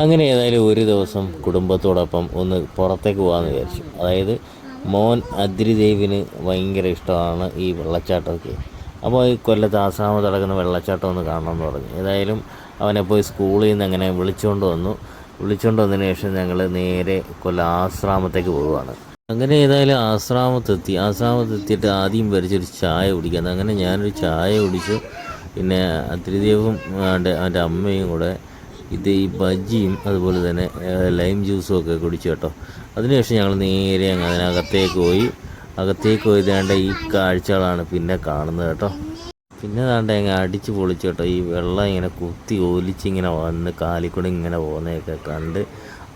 അങ്ങനെ ഏതായാലും ഒരു ദിവസം കുടുംബത്തോടൊപ്പം ഒന്ന് പുറത്തേക്ക് പോകാമെന്ന് വിചാരിച്ചു. അതായത് മോൻ അദ്രിദേവിന് ഭയങ്കര ഇഷ്ടമാണ് ഈ വെള്ളച്ചാട്ടമൊക്കെ. അപ്പോൾ ഈ കൊല്ലത്ത് ആസാമത്ത് നടക്കുന്ന വെള്ളച്ചാട്ടം ഒന്ന് കാണണമെന്ന് പറഞ്ഞു. ഏതായാലും അവനെ പോയി സ്കൂളിൽ നിന്ന് അങ്ങനെ വിളിച്ചുകൊണ്ട് വന്നു. വിളിച്ചുകൊണ്ട് വന്നതിന് ശേഷം ഞങ്ങൾ നേരെ കൊല്ല ആശ്രാമത്തേക്ക് പോവുകയാണ്. അങ്ങനെ ഏതായാലും ആശ്രാമത്തെത്തി. ആശ്രാമത്തെത്തിയിട്ട് ആദ്യം വരച്ചൊരു ചായ കുടിക്കാൻ. അങ്ങനെ ഞാനൊരു ചായ കുടിച്ചു. പിന്നെ അദ്രിദേവും അവന്റെ അവന്റെ അമ്മയും കൂടെ ഇത് ഈ ബജ്ജിയും അതുപോലെ തന്നെ ലൈം ജ്യൂസും ഒക്കെ കുടിച്ചു കേട്ടോ. അതിനുശേഷം ഞങ്ങൾ നേരെ അങ്ങ് അതിനകത്തേക്ക് പോയി. അകത്തേക്ക് പോയി വേണ്ട ഈ കാഴ്ചകളാണ് പിന്നെ കാണുന്നത് കേട്ടോ. പിന്നെ ദാണ്ട ഇങ്ങനെ അടിച്ച് പൊളിച്ചു കേട്ടോ. ഈ വെള്ളം ഇങ്ങനെ കുത്തി ഒലിച്ച് ഇങ്ങനെ വന്ന് കാലിക്കൂടെ ഇങ്ങനെ പോകുന്നതൊക്കെ കണ്ട്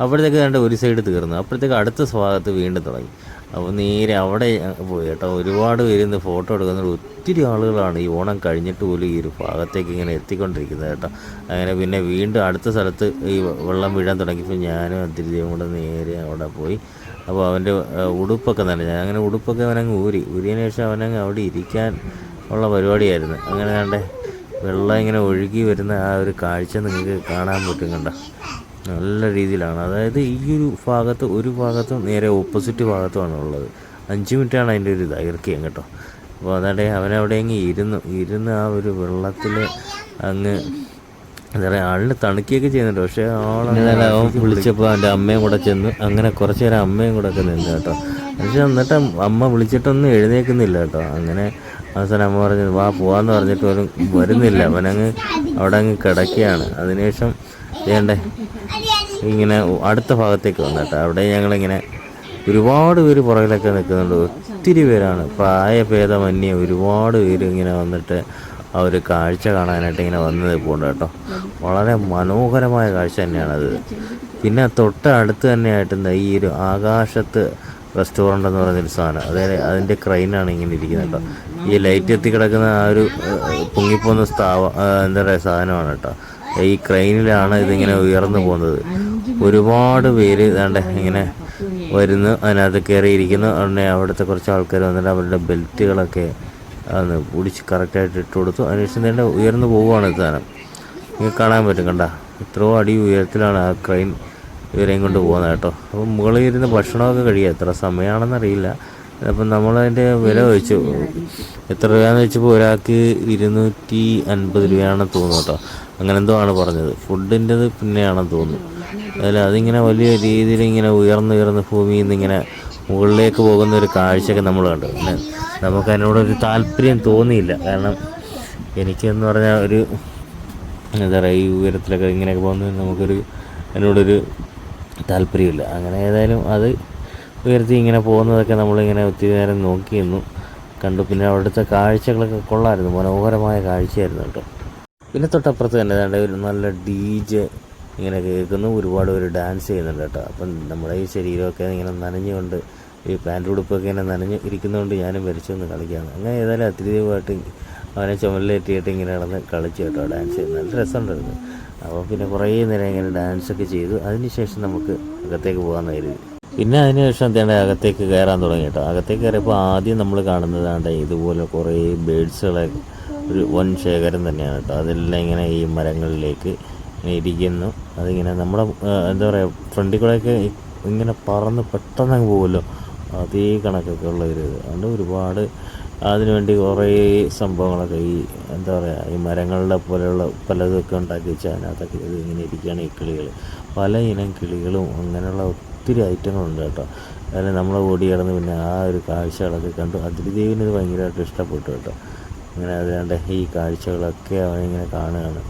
അപ്പോഴത്തേക്ക് ദാണ്ട ഒരു സൈഡ് തീർന്നു. അപ്പോഴത്തേക്ക് അടുത്ത ഭാഗത്ത് വീണ്ടും തുടങ്ങി. അപ്പോൾ നേരെ അവിടെ പോയി കേട്ടോ. ഒരുപാട് പേര് ഇന്ന് ഫോട്ടോ എടുക്കുന്നുണ്ട് ഒത്തിരി ആളുകളാണ് ഈ ഓണം കഴിഞ്ഞിട്ട് പോലും ഈ ഒരു ഭാഗത്തേക്ക് ഇങ്ങനെ എത്തിക്കൊണ്ടിരിക്കുന്നത് കേട്ടോ. അങ്ങനെ പിന്നെ വീണ്ടും അടുത്ത സ്ഥലത്ത് ഈ വെള്ളം വീഴാൻ തുടങ്ങിയപ്പോൾ ഞാനും അതിരിയും കൂടെ നേരെ അവിടെ പോയി. അപ്പോൾ അവന്റെ ഉടുപ്പൊക്കെ ഉടുപ്പൊക്കെ ഞാൻ അങ്ങനെ ഉടുപ്പൊക്കെ അവനങ്ങ് ഊരി. ഊരിയതിനു ശേഷം അവനങ്ങ് അവിടെ ഇരിക്കാൻ ഉള്ള പരിപാടിയായിരുന്നു. അങ്ങനെ കണ്ടേ വെള്ളം ഇങ്ങനെ ഒഴുകി വരുന്ന ആ ഒരു കാഴ്ച നിങ്ങൾക്ക് കാണാൻ പറ്റും കണ്ട. നല്ല രീതിയിലാണ്. അതായത് ഈ ഒരു ഭാഗത്ത് ഒരു ഭാഗത്തും നേരെ ഓപ്പോസിറ്റ് ഭാഗത്തുമാണ് ഉള്ളത്. അഞ്ച് മിനിറ്റാണ് അതിന്റെ ഒരു ദൈർഘ്യം കേട്ടോ. അപ്പോൾ അതവിടെ അവനവിടെ അങ്ങ് ഇരുന്നു ഇരുന്ന് ആ ഒരു വെള്ളത്തിൽ അങ്ങ് എന്താ പറയുക ആളിന് തണുക്കുകയൊക്കെ ചെയ്യുന്നുണ്ട്. പക്ഷേ ആളെ അവൻ വിളിച്ചപ്പോൾ അവന്റെ അമ്മയും കൂടെ ചെന്ന് അങ്ങനെ കുറച്ച് നേരം അമ്മയും കൂടെ ഒക്കെ നിന്ന് കേട്ടോ. പക്ഷേ എന്നിട്ട് അമ്മ വിളിച്ചിട്ടൊന്നും എഴുന്നേൽക്കുന്നില്ല കേട്ടോ. അങ്ങനെ അവസാനം അമ്മ പറഞ്ഞു വാ പോവാന്ന് പറഞ്ഞിട്ട് പോലും വരുന്നില്ല. അവനങ്ങ് അവിടെ അങ്ങ് കിടക്കുകയാണ്. അതിനുശേഷം ചെയ്യണ്ടേ? ഇങ്ങനെ അടുത്ത ഭാഗത്തേക്ക് വന്നു കേട്ടോ അവിടെ ഞങ്ങളിങ്ങനെ ഒരുപാട് പേര് പുറകിലൊക്കെ നിൽക്കുന്നുണ്ട്. ഒത്തിരി പേരാണ്. പ്രായഭേദമന്യേ ഒരുപാട് പേര് ഇങ്ങനെ വന്നിട്ട് ആ ഒരു കാഴ്ച കാണാനായിട്ട് ഇങ്ങനെ വന്ന് നിൽപ്പുണ്ട് കേട്ടോ. വളരെ മനോഹരമായ കാഴ്ച തന്നെയാണത്. പിന്നെ തൊട്ട് അടുത്ത് തന്നെയായിട്ട് ഈ ഒരു ആകാശത്ത് റെസ്റ്റോറന്റ് എന്ന് പറയുന്നൊരു സാധനം. അതായത് അതിന്റെ ക്രൈനാണ് ഇങ്ങനെ ഇരിക്കുന്നത് കേട്ടോ. ഈ ലൈറ്റ് എത്തി കിടക്കുന്ന ആ ഒരു പൊങ്ങിപ്പോകുന്ന സ്ഥാപ എന്താ പറയുക സാധനമാണ് കേട്ടോ. ഈ ക്രെയിനിലാണ് ഇതിങ്ങനെ ഉയർന്നു പോകുന്നത്. ഒരുപാട് പേര് ഇതാണ്ട് ഇങ്ങനെ വരുന്നു. അതിനകത്ത് കയറിയിരിക്കുന്നു. ഉടനെ അവിടുത്തെ കുറച്ച് ആൾക്കാർ വന്നിട്ട് അവരുടെ ബെൽറ്റുകളൊക്കെ അന്ന് പിടിച്ച് കറക്റ്റായിട്ട് ഇട്ട് കൊടുത്തു. അതിനുശേഷം തന്നെ ഉയർന്നു പോവുകയാണ് സാധനം. നിങ്ങൾക്ക് കാണാൻ പറ്റും കണ്ട. ഇത്രയോ അടി ഉയരത്തിലാണ് ആ ക്രെയിൻ ഇവരെയും കൊണ്ട് പോകുന്നത് കേട്ടോ. അപ്പം മുകളിൽ ഇരുന്ന് ഭക്ഷണമൊക്കെ കഴിയുക എത്ര സമയമാണെന്നറിയില്ല അപ്പം നമ്മളതിന്റെ വില വെച്ചു എത്ര രൂപയാണെന്ന് വെച്ചപ്പോൾ ഒരാൾക്ക് ഇരുന്നൂറ്റി അൻപത് രൂപയാണെന്ന് തോന്നുന്നു കേട്ടോ. അങ്ങനെ എന്തോ ആണ് പറഞ്ഞത്. ഫുഡിന്റെത് പിന്നെയാണെന്ന് തോന്നുന്നു. അതിൽ അതിങ്ങനെ വലിയ രീതിയിൽ ഇങ്ങനെ ഉയർന്നുയർന്ന് ഉയർന്ന് ഭൂമിയിൽ നിന്ന് ഇങ്ങനെ മുകളിലേക്ക് പോകുന്ന ഒരു കാഴ്ചയൊക്കെ നമ്മൾ കണ്ടു. പിന്നെ നമുക്ക് അതിനോടൊരു താല്പര്യം തോന്നിയില്ല. കാരണം എനിക്കെന്ന് പറഞ്ഞാൽ ഒരു എന്താ പറയുക ഈ ഉയരത്തിലൊക്കെ ഇങ്ങനെയൊക്കെ പോകുന്നത് നമുക്കൊരു അതിനോടൊരു താല്പര്യമില്ല. അങ്ങനെ ഏതായാലും അത് ഉയർത്തി ഇങ്ങനെ പോകുന്നതൊക്കെ നമ്മളിങ്ങനെ ഒത്തിരി നേരം നോക്കിയിരുന്നു. കണ്ടു. പിന്നെ അവിടുത്തെ കാഴ്ചകളൊക്കെ കൊള്ളായിരുന്നു മനോഹരമായ കാഴ്ചയായിരുന്നു കേട്ടോ. പിന്നെ തൊട്ടപ്പുറത്ത് തന്നെ ഏതാണ്ട് ഒരു നല്ല ഡി ജെ ഇങ്ങനെ കേൾക്കുന്നു. ഒരുപാട് പേര് ഡാൻസ് ചെയ്യുന്നുണ്ട് കേട്ടോ. അപ്പം നമ്മുടെ ഈ ശരീരമൊക്കെ ഇങ്ങനെ നനഞ്ഞുകൊണ്ട് ഈ പാന്റ് ഉടുപ്പൊക്കെ ഇങ്ങനെ നനഞ്ഞ് ഇരിക്കുന്നതുകൊണ്ട് ഞാനും വരച്ചു വന്ന് കളിക്കുകയാണ്. അങ്ങനെ ഏതായാലും അതിഥിയുമായിട്ട് അവനെ ചുമലിലേറ്റിയിട്ട് ഇങ്ങനെ നടന്ന് കളിച്ചു കേട്ടോ ഡാൻസ് ചെയ്ത് നല്ല രസമുണ്ടായിരുന്നു അപ്പോൾ പിന്നെ കുറേ നേരം ഇങ്ങനെ ഡാൻസൊക്കെ ചെയ്തു. അതിനുശേഷം നമുക്ക് അകത്തേക്ക് പോകാമെന്ന് കരുതി. പിന്നെ അതിനുശേഷം എന്താണ് അകത്തേക്ക് കയറാൻ തുടങ്ങി കേട്ടോ. അകത്തേക്ക് കയറിയപ്പോൾ ആദ്യം നമ്മൾ കാണുന്നതാണ്ട് ഇതുപോലെ കുറേ ബേഡ്സുകളെ ഒരു വൻ ശേഖരം തന്നെയാണ് കേട്ടോ. അതെല്ലാം ഇങ്ങനെ ഈ മരങ്ങളിലേക്ക് ഇരിക്കുന്നു. അതിങ്ങനെ നമ്മുടെ എന്താ പറയുക ഫ്രണ്ടിൽ കൂടെയൊക്കെ ഇങ്ങനെ പറന്ന് പെട്ടെന്ന് അങ്ങ് പോകുമല്ലോ. അതേ കണക്കൊക്കെ ഉള്ള ഒരു ഇത്. അതുകൊണ്ട് ഒരുപാട് അതിനുവേണ്ടി കുറേ സംഭവങ്ങളൊക്കെ ഈ എന്താ പറയുക ഈ മരങ്ങളുടെ പോലെയുള്ള പലതൊക്കെ ഉണ്ടാക്കി വെച്ചാൽ അതിനകത്തൊക്കെ ഇത് ഇങ്ങനെ ഇരിക്കുകയാണ് ഈ കിളികൾ പല ഇനം കിളികളും അങ്ങനെയുള്ള ഒത്തിരി ഐറ്റങ്ങളുണ്ട് കേട്ടോ. അതിൽ നമ്മൾ ഓടി കിടന്ന് പിന്നെ ആ ഒരു കാഴ്ചകളൊക്കെ കണ്ടു. അതിഥിദേവിന് ഇത് ഭയങ്കരമായിട്ട് ഇഷ്ടപ്പെട്ടു കേട്ടോ. അങ്ങനെ അതുകൊണ്ട് ഈ കാഴ്ചകളൊക്കെ അവനിങ്ങനെ കാണുകയാണ്.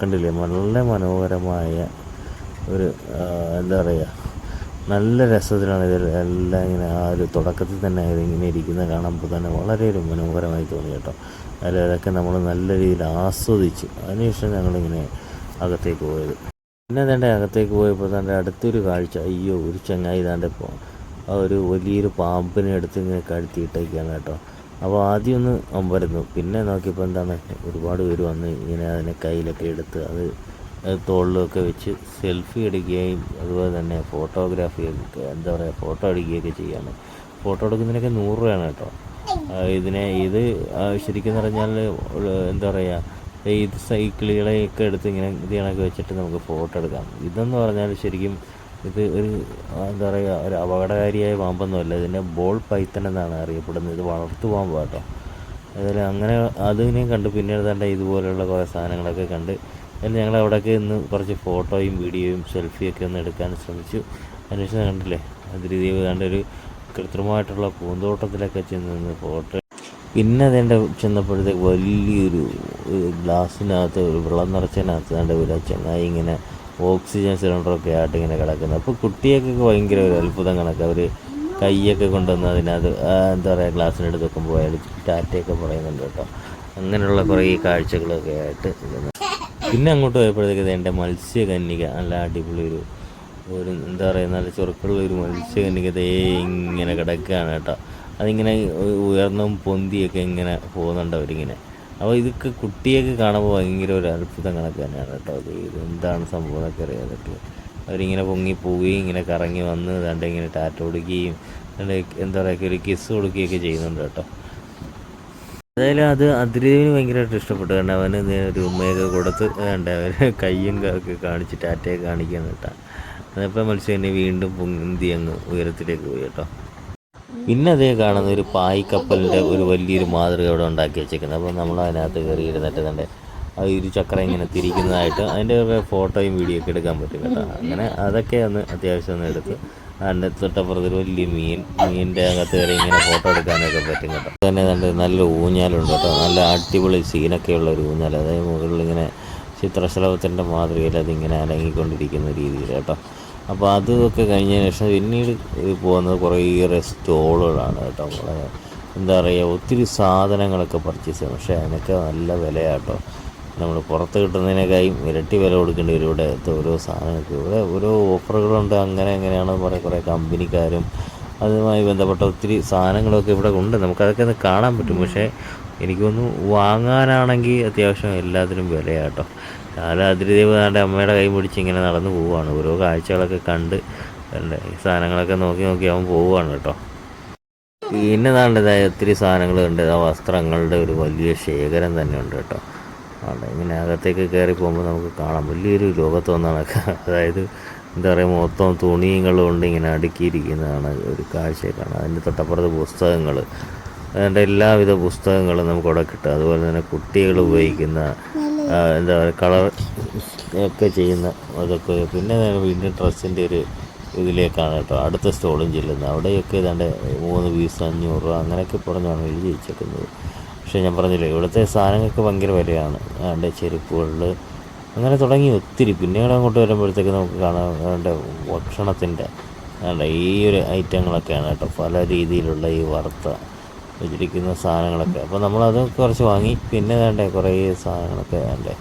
കണ്ടില്ലേ? നല്ല മനോഹരമായ ഒരു എന്താ പറയുക നല്ല രസത്തിലാണ് ഇതിൽ എല്ലാം ഇങ്ങനെ ആ ഒരു തുടക്കത്തിൽ തന്നെ ഇതിങ്ങനെ ഇരിക്കുന്നത് കാണുമ്പോൾ തന്നെ വളരെ ഒരു മനോഹരമായി തോന്നി കേട്ടോ. അതിൽ അതൊക്കെ നമ്മൾ നല്ല രീതിയിൽ ആസ്വദിച്ച് അതിനുശേഷം ഞങ്ങളിങ്ങനെ അകത്തേക്ക് പോയത്. പിന്നെ തന്റെ അകത്തേക്ക് പോയപ്പോൾ തന്റെ അടുത്തൊരു കാഴ്ച അയ്യോ ഒരു ചങ്ങായി താന്റെ ഒരു വലിയൊരു പാമ്പിനെ എടുത്ത് ഇങ്ങനെ കഴുത്തിയിട്ടേക്കാണ് കേട്ടോ. അപ്പോൾ ആദ്യം ഒന്ന് അമ്പരന്നു. പിന്നെ നോക്കിയപ്പോൾ എന്താണ്? ഒരുപാട് പേര് വന്ന് ഇങ്ങനെ അതിനെ കയ്യിലൊക്കെ എടുത്ത് അത് തോളിലൊക്കെ വെച്ച് സെൽഫി എടുക്കുകയും അതുപോലെ തന്നെ ഫോട്ടോഗ്രാഫി എന്താ പറയുക ഫോട്ടോ എടുക്കുകയൊക്കെ ചെയ്യാണ് ഫോട്ടോ എടുക്കുന്നതിനൊക്കെ നൂറ് രൂപയാണ് കേട്ടോ. ഇതിനെ ഇത് ശരിക്കും പറഞ്ഞാൽ എന്താ പറയുക ഈ സൈക്കിളുകളെയൊക്കെ എടുത്ത് ഇങ്ങനെ ഇത് കണക്ക് വെച്ചിട്ട് നമുക്ക് ഫോട്ടോ എടുക്കാം. ഇതെന്ന് പറഞ്ഞാൽ ശരിക്കും ഇത് ഒരു എന്താ പറയുക ഒരു അപകടകാരിയായ പാമ്പൊന്നുമല്ല. ഇതിനെ ബോൾ പൈത്തൻ എന്നാണ് അറിയപ്പെടുന്നത്. ഇത് വളർത്തു പാമ്പ് കേട്ടോ അതിൽ അങ്ങനെ അതിനെയും കണ്ട് പിന്നീട് തന്നെ ഇതുപോലെയുള്ള കുറേ സാധനങ്ങളൊക്കെ കണ്ട് അതിൽ ഞങ്ങൾ അവിടെയൊക്കെ ഇന്ന് കുറച്ച് ഫോട്ടോയും വീഡിയോയും സെൽഫിയൊക്കെ ഒന്ന് എടുക്കാൻ ശ്രമിച്ചു. അന്വേഷണം കണ്ടില്ലേ? അതിരീതി കണ്ടൊരു കൃത്രിമമായിട്ടുള്ള പൂന്തോട്ടത്തിലൊക്കെ ചെന്ന് നിന്ന് ഫോട്ടോ പിന്നെ അതിന്റെ ചെന്നപ്പോഴത്തേക്ക് വലിയൊരു ഗ്ലാസ്സിനകത്ത് ഒരു വെള്ളം നിറച്ചതിനകത്ത് കണ്ട ഒരു ചങ്ങായി ഇങ്ങനെ ഓക്സിജൻ സിലിണ്ടറൊക്കെ ആയിട്ട് ഇങ്ങനെ കിടക്കുന്നത് അപ്പോൾ കുട്ടിയൊക്കെ ഭയങ്കര ഒരു അത്ഭുതം കണക്ക്. അവർ കൈയൊക്കെ കൊണ്ടുവന്ന് അതിനകത്ത് എന്താ പറയുക ഗ്ലാസ്സിനെടുത്ത് വെക്കുമ്പോൾ അയാൾ ടാറ്റയൊക്കെ പറയുന്നുണ്ട് കേട്ടോ. അങ്ങനെയുള്ള കുറേ കാഴ്ചകളൊക്കെ ആയിട്ട് പിന്നെ അങ്ങോട്ട് പോയപ്പോഴത്തേക്ക് എന്റെ മത്സ്യകന്യക നല്ല അടിപൊളി ഒരു ഒരു എന്താ പറയുക നല്ല ചുരുക്കുള്ള ഒരു മത്സ്യകന്യക ദേ ഇങ്ങനെ കിടക്കുകയാണ് കേട്ടോ. അതിങ്ങനെ ഉയർന്നും പൊന്തിയൊക്കെ ഇങ്ങനെ പോകുന്നുണ്ട് അവരിങ്ങനെ. അപ്പോൾ ഇതൊക്കെ കുട്ടിയൊക്കെ കാണുമ്പോൾ ഭയങ്കര ഒരു അത്ഭുതം കണക്ക് തന്നെയാണ് കേട്ടോ. അത് ഇത് എന്താണ് സംഭവം എന്നൊക്കെ അറിയാതൊക്കെ അവരിങ്ങനെ പൊങ്ങി പോവുകയും ഇങ്ങനെ കറങ്ങി വന്ന് ദണ്ട് ഇങ്ങനെ ടാറ്റ കൊടുക്കുകയും എന്താ പറയുക ഒരു കിസ് കൊടുക്കുകയൊക്കെ ചെയ്യുന്നുണ്ട് കേട്ടോ. ഏതായാലും അത് അതിരവിന് ഭയങ്കരമായിട്ട് ഇഷ്ടപ്പെട്ടു. കാരണം അവന് ഒരു ഉമ്മയൊക്കെ കൊടുത്ത് വേണ്ട അവർ കയ്യും ഒക്കെ കാണിച്ച് ടാറ്റയൊക്കെ കാണിക്കാൻ കേട്ടോ. അതിപ്പോൾ മത്സ്യം തന്നെ വീണ്ടും പൊങ്ങി അങ്ങ് ഉയരത്തിലേക്ക് പോയി കേട്ടോ. പിന്നെ അതേ കാണുന്ന ഒരു പായ് കപ്പലിന്റെ ഒരു വലിയൊരു മാതൃക അവിടെ ഉണ്ടാക്കി വെച്ചേക്കുന്നത്. അപ്പോൾ നമ്മൾ അതിനകത്ത് കയറി ഇരുന്നിട്ട് തന്നെ ആ ഇരു ചക്രം ഇങ്ങനെ തിരിക്കുന്നതായിട്ട് അതിന്റെ ഒരു ഫോട്ടോയും വീഡിയോ ഒക്കെ എടുക്കാൻ പറ്റും കേട്ടോ. അങ്ങനെ അതൊക്കെ ഒന്ന് അത്യാവശ്യം ഒന്ന് എടുത്ത് അതിന്റെ തൊട്ടപ്പുറത്ത് ഒരു വലിയ മീൻ മീനിന്റെ അകത്ത് കയറി ഇങ്ങനെ ഫോട്ടോ എടുക്കാനൊക്കെ പറ്റും കേട്ടോ. തന്നെ നല്ല നല്ല ഊഞ്ഞാലുണ്ട് കേട്ടോ. നല്ല അടിപൊളി സീനൊക്കെ ഉള്ള ഒരു ഊഞ്ഞാൽ അതായത് മുകളിൽ ഇങ്ങനെ ചിത്രശലഭത്തിന്റെ മാതൃകയിൽ അതിങ്ങനെ അലങ്ങിക്കൊണ്ടിരിക്കുന്ന രീതിയിൽ കേട്ടോ. അപ്പോൾ അതൊക്കെ കഴിഞ്ഞതിന് ശേഷം പിന്നീട് പോകുന്നത് കുറേയേറെ സ്റ്റോളുകളാണ് കേട്ടോ. നമ്മളെ എന്താ പറയുക ഒത്തിരി സാധനങ്ങളൊക്കെ പർച്ചേസ് ചെയ്യാം. പക്ഷേ അതിനൊക്കെ നല്ല വിലയാട്ടോ. നമ്മൾ പുറത്ത് കിട്ടുന്നതിനേക്കായും ഇരട്ടി വില കൊടുക്കേണ്ടി വരും ഇവിടെ. ഓരോ സാധനങ്ങൾക്ക്. ഇവിടെ ഓരോ ഓഫറുകളുണ്ട്. അങ്ങനെ എങ്ങനെയാണ് കുറേ കുറേ കമ്പനിക്കാരും അതുമായി ബന്ധപ്പെട്ട ഒത്തിരി സാധനങ്ങളൊക്കെ ഇവിടെ ഉണ്ട്. നമുക്കതൊക്കെ ഒന്ന് കാണാൻ പറ്റും. പക്ഷേ എനിക്കൊന്ന് വാങ്ങാനാണെങ്കിൽ അത്യാവശ്യം എല്ലാത്തിനും വിലയാട്ടോ. രാവിലെ അതിരിദേവ് താണ്ട് അമ്മയുടെ കൈ പിടിച്ച് ഇങ്ങനെ നടന്നു പോവുകയാണ്. ഓരോ കാഴ്ചകളൊക്കെ കണ്ട് ഈ സാധനങ്ങളൊക്കെ നോക്കി നോക്കി അവൻ പോവുകയാണ് കേട്ടോ. പിന്നെ താണ്ടതായ ഒത്തിരി സാധനങ്ങൾ ഉണ്ട് ആ വസ്ത്രങ്ങളുടെ ഒരു വലിയ ശേഖരം തന്നെ ഉണ്ട് കേട്ടോ. അവിടെ ഇങ്ങനെ അകത്തേക്ക് കയറി പോകുമ്പോൾ നമുക്ക് കാണാം. വലിയൊരു ലോകത്തൊന്നാണ്. അതായത് എന്താ പറയുക മൊത്തം തുണികളും കൊണ്ട് ഇങ്ങനെ അടുക്കിയിരിക്കുന്നതാണ് ഒരു കാഴ്ച കാണാം. അതിന്റെ തൊട്ടപ്പുറത്ത് പുസ്തകങ്ങൾ അതിന്റെ എല്ലാവിധ പുസ്തകങ്ങളും നമുക്ക് അവിടെ കിട്ടും. അതുപോലെ തന്നെ കുട്ടികൾ ഉപയോഗിക്കുന്ന എന്താ പറയുക കളർ ഒക്കെ ചെയ്യുന്ന അതൊക്കെ. പിന്നെ വീണ്ടും ഡ്രസ്സിന്റെ ഒരു ഇതിലേക്കാണ് കേട്ടോ. അടുത്ത സ്റ്റോളും ചെല്ലുന്നത്. അവിടെയൊക്കെ ഏതാണ്ട് മൂന്ന് പീസ് അഞ്ഞൂറ് രൂപ അങ്ങനെയൊക്കെ പറഞ്ഞാണ് എഴുതി വെച്ചേക്കുന്നത്. പക്ഷേ ഞാൻ പറഞ്ഞില്ലേ ഇവിടുത്തെ സാധനങ്ങൾക്ക് ഭയങ്കര വിലയാണ്. അതിന്റെ ചെരുപ്പുകളിൽ അങ്ങനെ തുടങ്ങി ഒത്തിരി. പിന്നീട് അങ്ങോട്ട് വരുമ്പോഴത്തേക്ക് നമുക്ക് കാണാൻ വേണ്ട ഭക്ഷണത്തിന്റെ ഈ ഒരു ഐറ്റങ്ങളൊക്കെയാണ് കേട്ടോ പല രീതിയിലുള്ള ഈ വറുത്ത വെച്ചിരിക്കുന്ന സാധനങ്ങളൊക്കെ. അപ്പോൾ നമ്മളത് കുറച്ച് വാങ്ങി. പിന്നെ വേണ്ടേ കുറേ സാധനങ്ങളൊക്കെ വേണ്ടേ?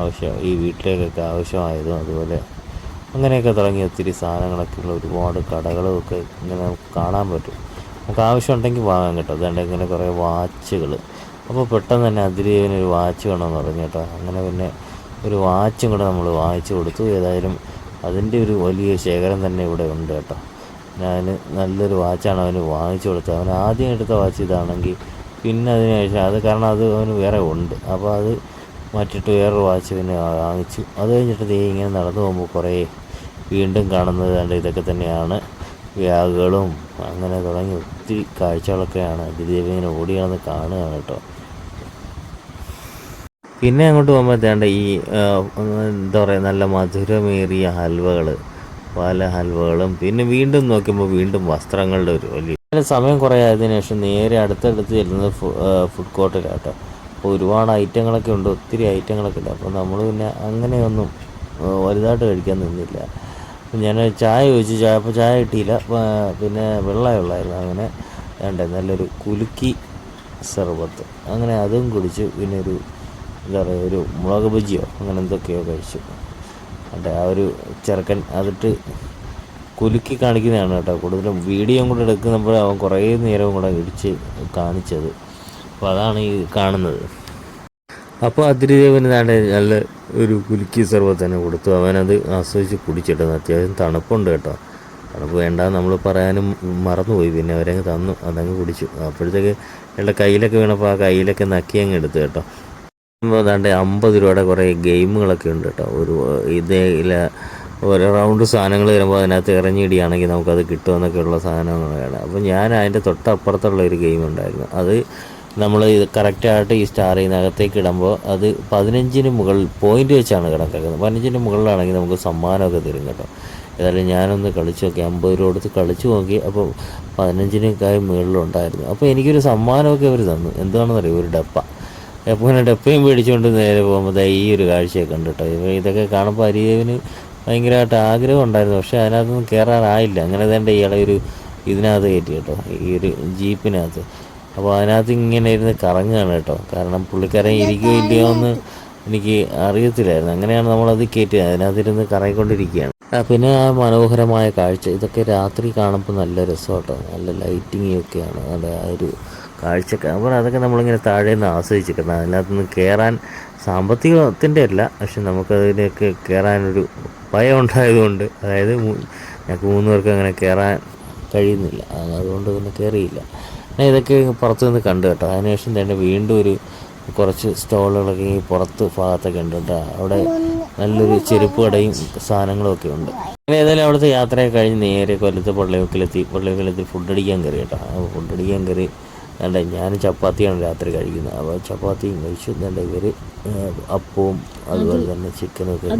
ആവശ്യം ഈ വീട്ടിലേക്കൊക്കെ ആവശ്യമായതും അതുപോലെ അങ്ങനെയൊക്കെ തുടങ്ങി ഒത്തിരി സാധനങ്ങളൊക്കെ ഉള്ള ഒരുപാട് കടകളും ഒക്കെ ഇങ്ങനെ നമുക്ക് കാണാൻ പറ്റും. നമുക്ക് ആവശ്യമുണ്ടെങ്കിൽ വാങ്ങാൻ കേട്ടോ. അതുകൊണ്ട് ഇങ്ങനെ കുറേ വാച്ചുകൾ അപ്പോൾ പെട്ടെന്ന് തന്നെ അതിരീവനൊരു വാച്ച് വേണമെന്ന് പറഞ്ഞു കേട്ടോ. അങ്ങനെ പിന്നെ ഒരു വാച്ചും കൂടെ നമ്മൾ വാങ്ങിച്ചു കൊടുത്തു. ഏതായാലും അതിന്റെ ഒരു വലിയ ശേഖരം തന്നെ ഇവിടെ ഉണ്ട് കേട്ടോ. ഞാൻ നല്ലൊരു വാച്ചാണ് അവന് വാങ്ങിച്ചു കൊടുത്തത്. അവൻ ആദ്യം എടുത്ത വാച്ച് ഇതാണെങ്കിൽ പിന്നെ അതിന് ശേഷം അത് കാരണം അത് അവന് വേറെ ഉണ്ട്. അപ്പോൾ അത് മറ്റിട്ട് വേറൊരു വാച്ച് പിന്നെ വാങ്ങിച്ചു. അത് കഴിഞ്ഞിട്ട് ദേ ഇങ്ങനെ നടന്നു പോകുമ്പോൾ കുറേ വീണ്ടും കാണുന്നത് കണ്ട് ഇതൊക്കെ തന്നെയാണ്. വ്യാഗുകളും അങ്ങനെ തുടങ്ങി ഒത്തിരി കാഴ്ചകളൊക്കെയാണ്. അതിദേവി ഇങ്ങനെ ഓടി കിടന്ന് കാണുകയാണ് കേട്ടോ. പിന്നെ അങ്ങോട്ട് പോകുമ്പോൾ തേണ്ട ഈ എന്താ പറയുക നല്ല മധുരമേറിയ ഹൽവകൾ പല ഹൽവകളും. പിന്നെ വീണ്ടും നോക്കുമ്പോൾ വീണ്ടും വസ്ത്രങ്ങളുടെ ഒരു വലിയ സമയം കുറേ ആയതിനു ശേഷം നേരെ അടുത്തടുത്ത് ചെല്ലുന്നത് ഫുഡ് കോർട്ടിലാട്ടോ അപ്പോൾ ഒരുപാട് ഐറ്റങ്ങളൊക്കെ ഉണ്ട്. ഒത്തിരി ഐറ്റങ്ങളൊക്കെ ഉണ്ട്. അപ്പോൾ നമ്മൾ പിന്നെ അങ്ങനെയൊന്നും വലുതായിട്ട് കഴിക്കാൻ നിന്നില്ല. ഞാൻ ചായ ചോദിച്ചു. ചായ അപ്പോൾ ചായ കിട്ടിയില്ല. പിന്നെ വെള്ളമേ ഉള്ളായിരുന്നു. അങ്ങനെ വേണ്ട നല്ലൊരു കുലുക്കി സർബത്ത്. അങ്ങനെ അതും കുടിച്ചു പിന്നെ ഒരു എന്താ പറയുക ഒരു മുളക് ബജിയോ അങ്ങനെ എന്തൊക്കെയോ കഴിച്ചു. അതെ ആ ഒരു ചെറുക്കൻ അതിട്ട് കുലുക്കി കാണിക്കുന്നതാണ് കേട്ടോ. കൂടുതലും വീഡിയോ കൂടെ എടുക്കുന്നപ്പോൾ അവൻ കുറേ നേരവും കൂടെ ഇടിച്ച് കാണിച്ചത്. അപ്പോൾ അതാണ് ഈ കാണുന്നത്. അപ്പോൾ അതിരിദേവന് താണ്ടെ നല്ല ഒരു കുലുക്കി സർവത്ത് തന്നെ കൊടുത്തു. അവനത് ആസ്വദിച്ച് കുടിച്ചിട്ടത് അത്യാവശ്യം തണുപ്പുണ്ട് കേട്ടോ. തണുപ്പ് വേണ്ട നമ്മൾ പറയാനും മറന്നുപോയി. പിന്നെ അവരങ്ങ് തന്നു അതങ്ങ് കുടിച്ചു. അപ്പോഴത്തേക്ക് എന്റെ കയ്യിലൊക്കെ വീണപ്പോൾ ആ കയ്യിലൊക്കെ നക്കി അങ്ങ് എടുത്തു കേട്ടോ. ഏതാണ്ട് അമ്പത് രൂപയുടെ കുറേ ഗെയിമുകളൊക്കെ ഉണ്ട് കേട്ടോ. ഒരു ഇതേ ഒരു റൗണ്ട് സാധനങ്ങൾ വരുമ്പോൾ അതിനകത്ത് ഇറങ്ങിയിടിയാണെങ്കിൽ നമുക്കത് കിട്ടുമെന്നൊക്കെയുള്ള സാധനങ്ങളാണ്. അപ്പോൾ ഞാൻ അതിന്റെ തൊട്ടപ്പുറത്തുള്ള ഒരു ഗെയിം ഉണ്ടായിരുന്നു. അത് നമ്മൾ ഇത് കറക്റ്റായിട്ട് ഈ സ്റ്റാർ അകത്തേക്ക് ഇടുമ്പോൾ അത് പതിനഞ്ചിന് മുകളിൽ പോയിന്റ് വെച്ചാണ് കണക്കാക്കുന്നത്. പതിനഞ്ചിന് മുകളിലാണെങ്കിൽ നമുക്ക് സമ്മാനമൊക്കെ തരും കേട്ടോ. ഏതായാലും ഞാനൊന്ന് കളിച്ച് നോക്കി. അമ്പത് രൂപ കൊടുത്ത് കളിച്ച് നോക്കി. അപ്പോൾ പതിനഞ്ചിനേക്കാൾ മുകളിലുണ്ടായിരുന്നു അപ്പോൾ എനിക്കൊരു സമ്മാനമൊക്കെ അവർ തന്നു. എന്താണെന്നറിയോ ഒരു ഡപ്പ. ഇങ്ങനെ ഡപ്പയും മേടിച്ചുകൊണ്ട് നേരെ പോകുമ്പോൾ ഈ ഒരു കാഴ്ചയൊക്കെ ഉണ്ട് കേട്ടോ ഇതൊക്കെ കാണുമ്പോൾ അരിദേവിന് ഭയങ്കരമായിട്ട് ആഗ്രഹം ഉണ്ടായിരുന്നു. പക്ഷേ അതിനകത്തൊന്നും കയറാറായില്ല അങ്ങനെ തന്നെ ഇയാളെ ഒരു ഇതിനകത്ത് കയറ്റി കേട്ടോ. ഈ ഒരു ജീപ്പിനകത്ത്. അപ്പോൾ അതിനകത്ത് ഇങ്ങനെ ഇരുന്ന് കറങ്ങുകയാണ് കേട്ടോ. കാരണം പുള്ളിക്കാരൻ ഇരിക്കുകയോ ഇല്ലയോ എന്ന് എനിക്ക് അറിയത്തില്ലായിരുന്നു. അങ്ങനെയാണ് നമ്മളത് കയറ്റിയത് അതിനകത്തിരുന്ന് കറങ്ങിക്കൊണ്ടിരിക്കുകയാണ്. പിന്നെ ആ മനോഹരമായ കാഴ്ച. ഇതൊക്കെ രാത്രി കാണുമ്പോൾ നല്ല രസമാട്ടോ. നല്ല ലൈറ്റിംഗ് ഒക്കെയാണ്. അത് ആ ഒരു കാഴ്ചയൊക്കെ അപ്പോൾ അതൊക്കെ നമ്മളിങ്ങനെ താഴെ നിന്ന് ആസ്വദിച്ചിരിക്കുന്നത് അതിനകത്തുനിന്ന് കയറാൻ സാമ്പത്തികത്തിന്റെ അല്ല പക്ഷെ നമുക്കതിലേക്ക് കയറാനൊരു ഭയം ഉണ്ടായതുകൊണ്ട് അതായത് ഞങ്ങൾക്ക് മൂന്ന് പേർക്ക് അങ്ങനെ കയറാൻ കഴിയുന്നില്ല. അതുകൊണ്ട് പിന്നെ കയറിയില്ല ഞാൻ ഇതൊക്കെ പുറത്തു നിന്ന് കണ്ടു കേട്ടോ. അതിനുശേഷം തന്നെ വീണ്ടും ഒരു കുറച്ച് സ്റ്റോളുകളൊക്കെ ഈ പുറത്ത് ഭാഗത്തൊക്കെ ഉണ്ട് കേട്ടോ. അവിടെ നല്ലൊരു ചെരുപ്പ് കടയും സാധനങ്ങളും ഒക്കെ ഉണ്ട്. അങ്ങനെ ഏതായാലും അവിടുത്തെ യാത്രയൊക്കെ കഴിഞ്ഞ് നേരെ കൊല്ലത്ത് പള്ളിവക്കലെത്തി. പള്ളിവക്കലെത്തി ഫുഡ് അടിക്കാൻ കയറി കേട്ടോ. ഫുഡ് അടിക്കാൻ കയറി വേണ്ട ഞാൻ ചപ്പാത്തിയാണ് രാത്രി കഴിക്കുന്നത്. അപ്പോൾ ചപ്പാത്തിയും കഴിച്ചു. വേണ്ട ഇവർ അപ്പവും അതുപോലെ തന്നെ ചിക്കനും ഒക്കെ